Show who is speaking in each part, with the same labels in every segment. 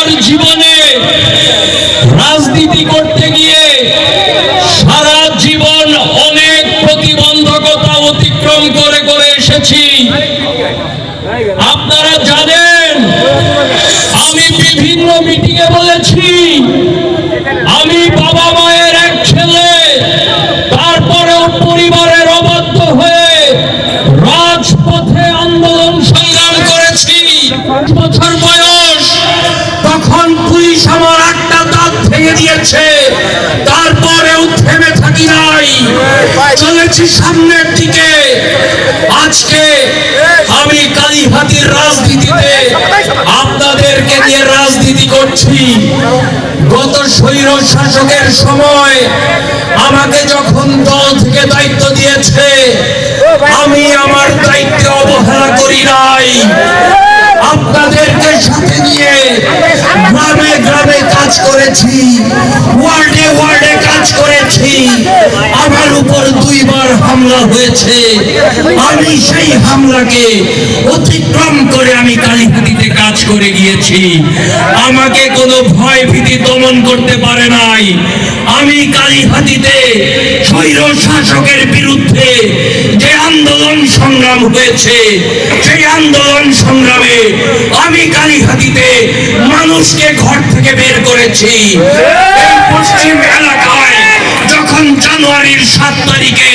Speaker 1: আমার জীবনে রাজনীতি করতে গিয়ে সারা জীবন অনেক প্রতিবন্ধকতা অতিক্রম করে করে এসেছি। আপনারা জানেন, আমি বিভিন্ন মিটিংয়ে বলেছি দিয়েছে তারপরেও থেমে থাকি নাই। চলেছি সামনের দিকে। আজকে আমি কালীহাতির রাজনীতিতে আপনাদেরকে নিয়ে রাজনীতি করছি। গত স্বৈর শাসকের সময় আমাকে যখন দল থেকে দায়িত্ব দিয়েছে, আমি আমার দায়িত্বে অবহেলা করি নাই। আপনাদেরকে সাথে নিয়ে গ্রামে গ্রামে কাজ করেছি। হামলা হয়েছে। আমি সেই হামলাকে অতিক্রম করে আমি কালীহাতিতে কাজ করে গিয়েছি। আমাকে কোনো ভয় ভীতি দমন করতে পারে নাই। আমি কালীহাতিতে স্বৈর শাসকের বিরুদ্ধে যে আন্দোলন সংগ্রাম হয়েছে, সেই আন্দোলন সংগ্রামে আমি কালীহাতিতে মানুষকে ঘর থেকে বের করেছি। পশ্চিম এলাকায় যখন জানুয়ারির সাত তারিখে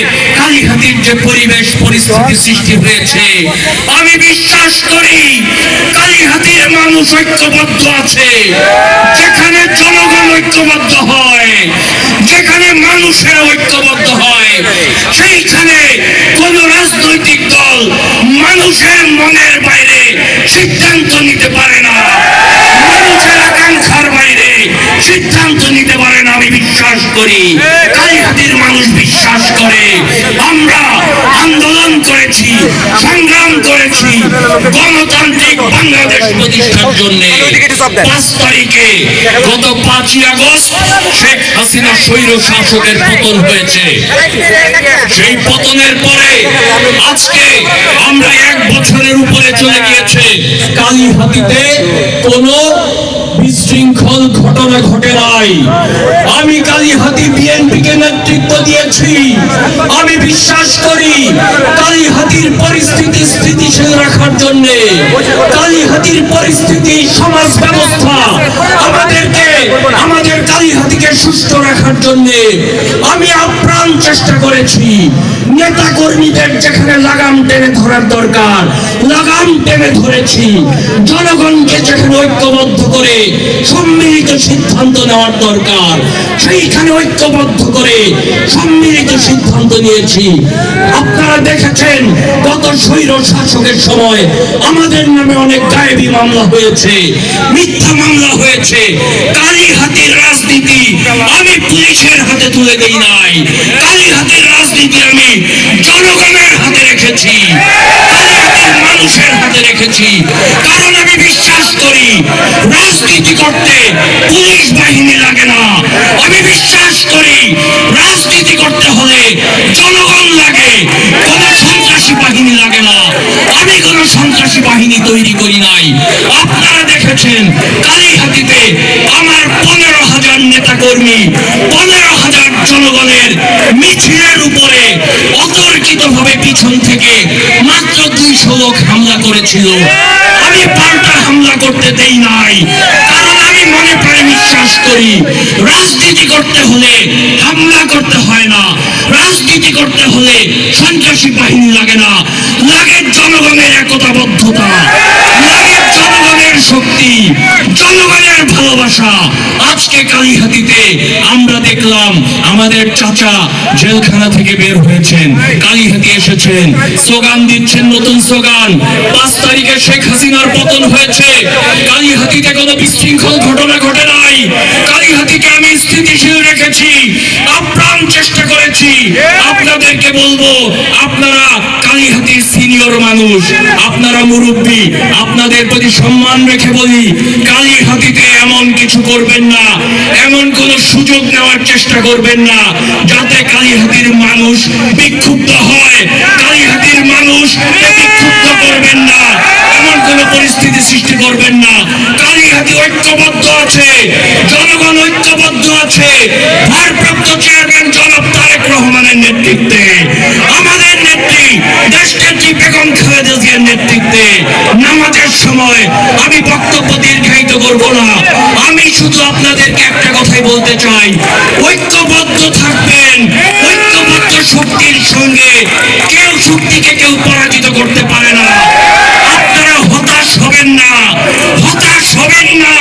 Speaker 1: যে পরিবেশ পরিস্থিতি সৃষ্টি হয়েছে, আমি বিশ্বাস করি কালীহাতির মানুষ ঐক্যবদ্ধ আছে। যেখানে জনগণ ঐক্যবদ্ধ হয়, যেখানে মানুষের ঐক্যবদ্ধ হয়, সেইখানে কোন রাজনৈতিক দল মানুষের মনের বাইরে সিদ্ধান্ত নিতে পারে না। মানুষের আকাঙ্ক্ষার বাইরে সিদ্ধান্ত নিতে পারে না, আমি বিশ্বাস করি। কালীহাতির মানুষ সংগ্রাম করেছি। গণতান্ত্রিক বাংলাদেশ প্রতিষ্ঠার জন্য। পাঁচ তারিখে গত পাঁচই আগস্ট শেখ হাসিনা স্বৈর শাসকের পতন হয়েছে। সেই পতনের পরে আজকে আমরা এক বছরের উপরে চলে গিয়েছে। কালীহাতিতে কোনো বিশৃঙ্খল ঘটনা ঘটে নাই। আমি কালীহাতি নেতৃত্ব দিয়েছি। আমি বিশ্বাস করি কালীহাতির পরিস্থিতি স্থিতিশীল রাখার জন্য কালীহাতির পরিস্থিতি সমাজ ব্যবস্থা আমাদেরকে সুস্থ রাখার জন্য আমি আপ্রাণ চেষ্টা করেছি। নেতা কর্মীদের যেখানে লাগাম টেনে ধরার দরকার, লাগাম টেনে ধরেছি। জনগণকে যেখানে ঐক্যবদ্ধ করে সম্মিলিত সিদ্ধান্ত নেওয়ার দরকার, সেইখানে ঐক্যবদ্ধ করে সম্মিলিত সিদ্ধান্ত নিয়েছি। আপনারা দেখেছেন, গত স্বৈর শাসকের সময় আমাদের নামে অনেক গায়েবী মামলা হয়েছে, মিথ্যা মামলা হয়েছে। কালী হাতির রাজনীতি আমি পুলিশের হাতে তুলে দেই নাই। কালী হাতির রাজনীতি আমি জনগণের হাতে রেখেছি। মানুষের হাতে রেখেছি। কারণ আমি বিশ্বাস করি, রাজনীতি করতে পুলিশ বাহিনী লাগে না। আমি বিশ্বাস করি, রাজনীতি করতে হলে জনগণ লাগে। কোন সন্ত্রাসী বাহিনী লাগে না। আমি কোন সন্ত্রাসী বাহিনী তৈরি করি নাই। আপনারা দেখেছেন, কালীহাতিতে আমার নেতা কর্মী পনেরো হাজার জনগণের মিছিলের উপরে অতর্কিত ভাবে পিছন থেকে মাত্র দুইশো লোক হামলা করেছিল। আমি পাল্টা হামলা করতে দেই নাই, কারণ আমি মনে প্রাণে বিশ্বাস করি, রাজনীতি করতে হলে হামলা করতে হয় না। রাজনীতি করতে হলে সন্ত্রাসী বাহিনী লাগে না, লাগে জনগণের একতাবদ্ধতা। ভালোবাসা আজকে কালীহাতিতে আমরা দেখলাম আমাদের চাচা জেলখানা থেকে বের হয়েছেন। কালীহাতি এসেছেন। স্লোগান দিচ্ছেন নতুন স্লোগান। পাঁচ তারিখে শেখ হাসিনার পতন হয়েছে। কালীহাতিতে কোনো বিশৃঙ্খল ঘটনা ঘটে নাই। কালীহাতিকে আমি স্থিতিশীল রেখেছি। আপ্রাণ
Speaker 2: চেষ্টা করেছি। আপনাদেরকে বলব, আপনারা কালীহাতির সিনিয়র মানুষ, আপনারা মুরব্বী, আপনাদের প্রতি সম্মান রেখে বলি, কালীহাতিতে এমন কিছু করবেন না, এমন কোন সুযোগ নেওয়ার চেষ্টা করবেন না, যাতে কালীহাতির মানুষ বিক্ষুব্ধ হয়। কালীহাতির মানুষ বিক্ষুব্ধ করবেন না, এমন কোন পরিস্থিতি সৃষ্টি করবেন না। কালীহাতি ঐক্যবদ্ধ আছে, জনগণ ঐক্যবদ্ধ আছে ভারপ্রাপ্ত নেতৃত্বে, আমাদের নেত্রী দেশনেত্রী বেগম খালেদা নেতৃত্বে নামাজের সময় আমি বক্তব্য দীর্ঘায়িত করব না। আমি শুধু আপনাদেরকে একটা কথাই বলতে চাই। ঐক্যবদ্ধ থাকবেন, ঐক্যবদ্ধ শক্তির সঙ্গে কেউ শক্তিকে কেউ পরাজিত করতে পারে না। আপনারা হতাশ হবেন না, হতাশ হবেন না